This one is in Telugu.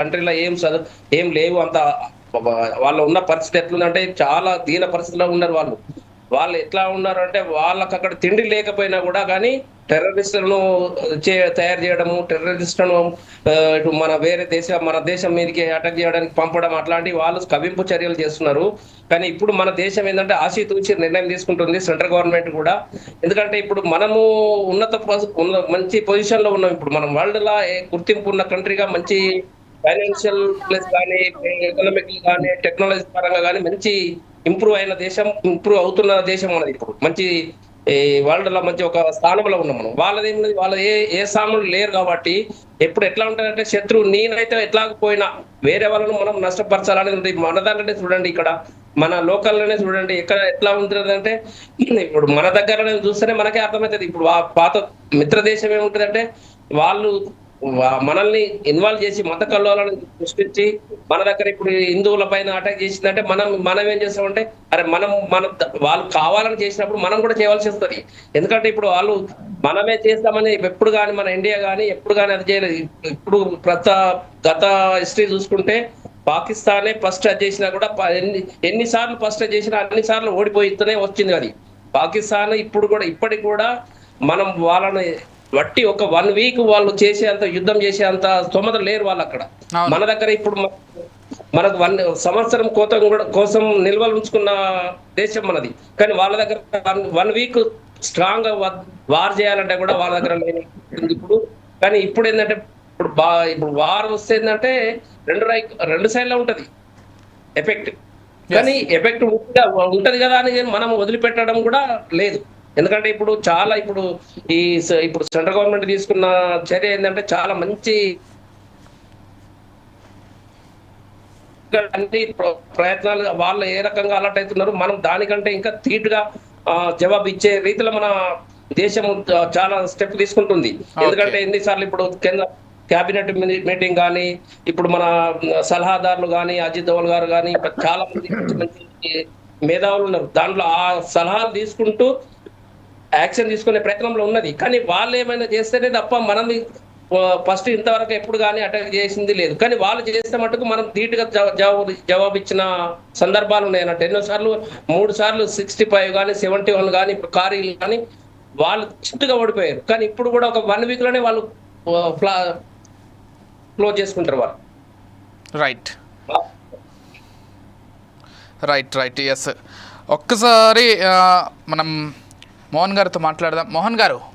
కంట్రీలో ఏం చదువు ఏం లేవు అంత వాళ్ళ ఉన్న పరిస్థితి ఎట్లుందంటే చాలా దీన పరిస్థితిలో ఉన్నారు వాళ్ళు. వాళ్ళు ఎట్లా ఉన్నారు అంటే వాళ్ళకి అక్కడ తిండి లేకపోయినా కూడా కానీ టెర్రరిస్టులను చే తయారు చేయడము టెర్రరిస్టులను ఇటు మన వేరే దేశ మన దేశం మీదకి అటాక్ చేయడానికి పంపడం అట్లాంటి వాళ్ళు కవింపు చర్యలు చేస్తున్నారు. కానీ ఇప్పుడు మన దేశం ఏంటంటే ఆశీతూచి నిర్ణయం తీసుకుంటుంది సెంట్రల్ గవర్నమెంట్ కూడా. ఎందుకంటే ఇప్పుడు మనము ఉన్నత మంచి పొజిషన్లో ఉన్నాం. ఇప్పుడు మనం వరల్డ్లా గుర్తింపు ఉన్న కంట్రీగా మంచి ఫైనాన్షియల్ ప్లస్ కానీ ఎకనామిక్ కానీ టెక్నాలజీ పరంగా కానీ మంచి ఇంప్రూవ్ అయిన దేశం ఇంప్రూవ్ అవుతున్న దేశం మనది ఇప్పుడు. మంచి ఈ వరల్డ్లో మంచి ఒక స్థానంలో ఉన్నాం మనం. వాళ్ళది ఏమున్నది? వాళ్ళ ఏ ఏ స్థానంలో లేరు కాబట్టి ఎప్పుడు ఎట్లా ఉంటారంటే శత్రువు నేనైతే ఎట్లా పోయినా వేరే వాళ్ళను మనం నష్టపరచాలని ఉంది. మన దాంట్లోనే చూడండి ఇక్కడ. మన లోకల్లోనే చూడండి. ఎక్కడ ఎట్లా ఉంటుంది అంటే ఇప్పుడు మన దగ్గరనే చూస్తేనే మనకే అర్థమవుతుంది. ఇప్పుడు ఆ పాత మిత్ర దేశం ఏముంటుందంటే వాళ్ళు మనల్ని ఇన్వాల్వ్ చేసి మత కల్లోలను సృష్టించి మన దగ్గర ఇప్పుడు హిందువుల పైన అటాక్ చేసిందంటే మనం మనం ఏం చేస్తామంటే అరే మనం మన వాళ్ళు కావాలని చేసినప్పుడు మనం కూడా చేయవలసి వస్తుంది. ఎందుకంటే ఇప్పుడు వాళ్ళు మనమే చేస్తామని ఎప్పుడు కానీ మన ఇండియా కానీ ఎప్పుడు కానీ అది చేయలేదు. ఇప్పుడు ప్రత గత హిస్టరీ చూసుకుంటే పాకిస్తానే ఫస్ట్ అది చేసినా కూడా ఎన్ని ఎన్నిసార్లు ఫస్ట్ అది చేసినా అన్ని సార్లు ఓడిపోయితేనే వచ్చింది అది. పాకిస్తాన్ ఇప్పుడు కూడా ఇప్పటికి కూడా మనం వాళ్ళని వట్టి ఒక వన్ వీక్ వాళ్ళు చేసేంత యుద్ధం చేసేంత స్తోమత లేరు వాళ్ళు అక్కడ. మన దగ్గర ఇప్పుడు మనకు వన్ సంవత్సరం కోతం కూడా కోసం నిల్వలు ఉంచుకున్న దేశం మనది. కానీ వాళ్ళ దగ్గర వన్ వీక్ స్ట్రాంగ్గా వార్ చేయాలంటే కూడా వాళ్ళ దగ్గర లేని ఇప్పుడు. కానీ ఇప్పుడు ఏంటంటే ఇప్పుడు బా ఇప్పుడు వార్ వస్తే ఏంటంటే రెండు రై రెండు సైడ్లో ఉంటది. ఎఫెక్ట్ కానీ ఎఫెక్ట్ ఉంటది కదా అని మనం వదిలిపెట్టడం కూడా లేదు. ఎందుకంటే ఇప్పుడు చాలా ఇప్పుడు ఈ ఇప్పుడు సెంట్రల్ గవర్నమెంట్ తీసుకున్న చర్య ఏంటంటే చాలా మంచి అన్ని ప్ర- ప్రయత్నాలు వాళ్ళు ఏ రకంగా అలర్ట్ అవుతున్నారు. మనం దానికంటే ఇంకా ధీటుగా ఆ, జవాబు ఇచ్చే రీతిలో మన దేశం చాలా స్టెప్ తీసుకుంటుంది. ఎందుకంటే ఎన్నిసార్లు ఇప్పుడు కేంద్ర కేబినెట్ మీటింగ్ కానీ ఇప్పుడు మన సలహాదారులు కానీ అజిత్ దోవల్ గారు కానీ చాలా మంది మంచి మంచి మేధావులు ఉన్నారు. దాంట్లో ఆ సలహాలు తీసుకుంటూ యాక్షన్ తీసుకునే ప్రయత్నంలో ఉన్నది. కానీ వాళ్ళు ఏమైనా చేస్తేనే తప్ప మనం ఫస్ట్ ఇంతవరకు ఎప్పుడు కానీ అటాక్ చేసింది లేదు. కానీ వాళ్ళు చేస్తే మటుకు మనం ధీటుగా జవ- జవాబు జవాబు ఇచ్చిన సందర్భాలు ఉన్నాయి అన్నట్టు. ఎన్నో సార్లు మూడు సార్లు సిక్స్టీ ఫైవ్ కానీ సెవెంటీ వన్ కానీ ఇప్పుడు కారీలు కానీ వాళ్ళు చిట్టుగా ఓడిపోయారు. కానీ ఇప్పుడు కూడా ఒక వన్ వీక్లోనే వాళ్ళు క్లోజ్ చేసుకుంటారు వాళ్ళు. రైట్. Right right. ఎస్ ఒక్కసారి మనం మోహన్ గారితో మాట్లాడదాం. మోహన్ గారు.